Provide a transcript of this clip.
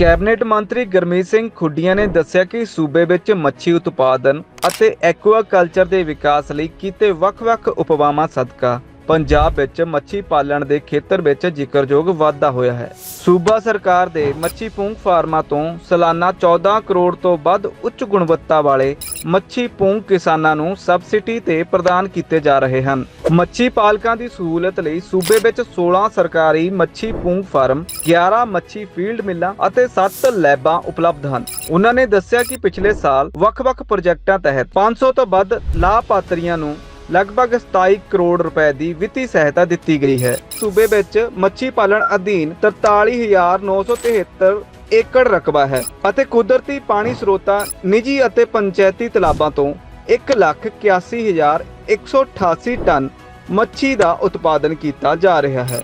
Cabinet ਮੰਤਰੀ ਗਰਮੀਤ ਸਿੰਘ ਖੁੱਡੀਆਂ ਨੇ ਦੱਸਿਆ ਕਿ ਸੂਬੇ ਵਿੱਚ ਮੱਛੀ ਉਤਪਾਦਨ ਅਤੇ ਐਕੁਆਕਲਚਰ ਦੇ ਵਿਕਾਸ ਲਈ ਕੀਤੇ ਵੱਖ-ਵੱਖ ਉਪਵਾਵਾਂ ਸਦਕਾ। ਪੰਜਾਬ ਵਿੱਚ ਮੱਛੀ ਪਾਲਣ ਦੇ ਖੇਤਰ ਵਿੱਚ ਜ਼ਿਕਰਯੋਗ ਵਾਧਾ ਹੋਇਆ ਹੈ। ਸੂਬਾ ਸਰਕਾਰ ਦੇ ਮੱਛੀ ਪੂੰਗ ਫਾਰਮਾਂ ਤੋਂ ਸਾਲਾਨਾ 14 ਕਰੋੜ ਤੋਂ ਵੱਧ ਉੱਚ ਗੁਣਵੱਤਾ ਵਾਲੇ ਮੱਛੀ ਪੂੰਗ ਕਿਸਾਨਾਂ ਨੂੰ ਸਬਸਿਡੀ ਤੇ ਪ੍ਰਦਾਨ ਕੀਤੇ ਜਾ ਰਹੇ ਹਨ। ਮੱਛੀ ਪਾਲਕਾਂ ਦੀ ਸਹੂਲਤ ਲਈ ਸੂਬੇ ਵਿੱਚ 16 ਸਰਕਾਰੀ ਮੱਛੀ ਪੂੰਗ ਫਾਰਮ 11 ਮੱਛੀ ਫੀਲਡ ਮਿੱਲਾਂ ਅਤੇ 7 ਲੈਬਾਂ ਉਪਲਬਧ ਹਨ। ਉਹਨਾਂ ਨੇ ਦੱਸਿਆ ਕਿ ਪਿਛਲੇ ਸਾਲ ਵੱਖ-ਵੱਖ ਪ੍ਰੋਜੈਕਟਾਂ ਤਹਿਤ 500 ਤੋਂ ਵੱਧ ਲਾਭਪਾਤਰੀਆਂ ਨੂੰ ਲਗਭਗ 27 ਕਰੋੜ ਰੁਪਏ ਦੀ ਵਿੱਤੀ ਸਹਾਇਤਾ ਦਿੱਤੀ ਗਈ ਹੈ। ਸੂਬੇ ਵਿੱਚ ਮੱਛੀ ਪਾਲਣ ਅਧੀਨ 43973 ਏਕੜ ਰਕਬਾ ਹੈ ਅਤੇ ਕੁਦਰਤੀ ਪਾਣੀ ਸਰੋਤਾਂ ਨਿੱਜੀ ਅਤੇ ਪੰਚਾਇਤੀ ਤਲਾਬਾਂ ਤੋਂ 181188 ਟਨ ਮੱਛੀ ਦਾ ਉਤਪਾਦਨ ਕੀਤਾ ਜਾ ਰਿਹਾ ਹੈ।